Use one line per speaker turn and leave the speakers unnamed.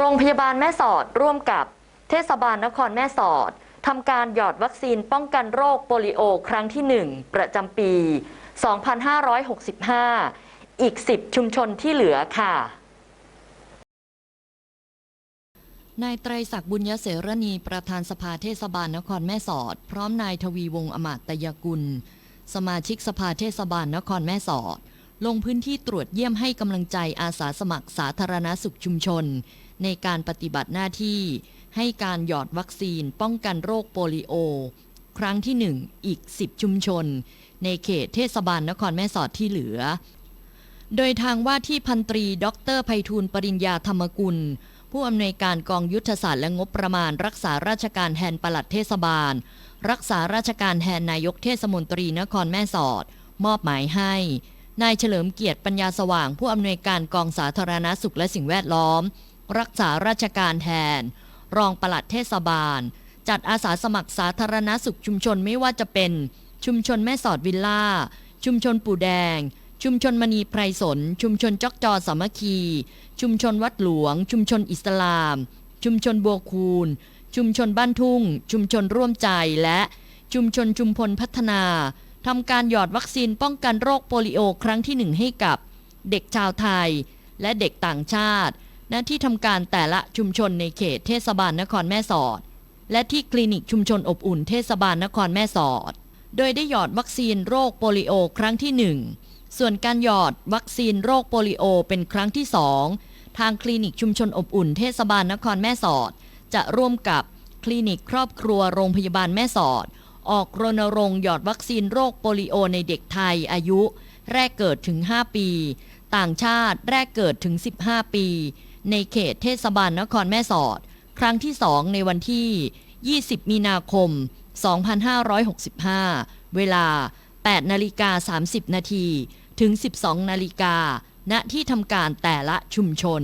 โรงพยาบาลแม่สอดร่วมกับเทศบาลนครแม่สอดทำการหยอดวัคซีนป้องกันโรคโปลิโอครั้งที่ 1 ประจำปี 2565 อีก 10 ชุมชนที่เหลือค่ะนายไตรศักดิ์บุญยเสรณีประธานสภาเทศบาลนครแม่สอด พร้อมนายทวีวงศ์อมาตยกุล สมาชิกสภาเทศบาลนครแม่สอด ลงพื้นที่ตรวจเยี่ยมให้กำลังใจอาสาสมัครสาธารณสุขชุมชน ในการปฏิบัติหน้าที่ ให้การหยอดวัคซีนป้องกันโรคโปลิโอ ครั้งที่ 1 อีก 10 ชุมชน ในเขตเทศบาลนครแม่สอดที่เหลือ โดยทางว่าที่พันตรีดอกเตอรไพฑูรย์ปริญญาธรรมกุล ผู้อำนวยการกองยุทธศาสตร์และงบประมาณ รักษาราชการแทนปลัดเทศบาล รักษาราชการแทนนายกเทศมนตรีนครแม่สอด มอบหมายให้ นายเฉลิมเกียรติปัญญาสว่าง ผู้อำนวยการกองสาธารณาสุขและสิ่งแวดล้อม รักษาราชการแทน รองปลัดเทศบาล จัดอาสาสมัครสาธารณสุขชุมชนไม่ว่าจะเป็น ชุมชนแม่สอดวิลล่า ชุมชนปู่แดง ชุมชนมณีไพรสน ชุมชนจอกจอสามัคคี ชุมชนวัดหลวง ชุมชนอิสลาม ชุมชนบัวคูนชุมชนบ้านทุ่ง ชุมชนร่วมใจและชุมชนชุมพลพัฒนา ทำการหยอดวัคซีนป้องกันโรคโปลิโอครั้งที่หนึ่งให้กับ เด็กชาวไทย และเด็กต่างชาติ ณ ที่ทำการแต่ละชุมชนในเขตเทศบาลนครแม่สอด และที่คลินิกชุมชนอบอุ่นเทศบาลนครแม่สอด โดยได้หยอดวัคซีนโรคโปลิโอครั้งที่หนึ่งส่วนการหยอดวัคซีนโรคโปลิโอเป็นครั้งที่สองทางคลินิกชุมชนอบอุ่นเทศบาลนครแม่สอด จะร่วมกับคลินิกครอบครัวโรงพยาบาลแม่สอด ออกรณรงค์หยอดวัคซีนโรคโปลิโอในเด็กไทยอายุ แรกเกิดถึง 5 ปี ต่างชาติแรกเกิดถึง 15 ปี ในเขตเทศบาลนครแม่สอด ครั้งที่ 2 ในวันที่ 20 มีนาคม 2565 เวลา 8 นาฬิกา 30 นาทีถึง 12 นาฬิกาณที่ทำการแต่ละชุมชน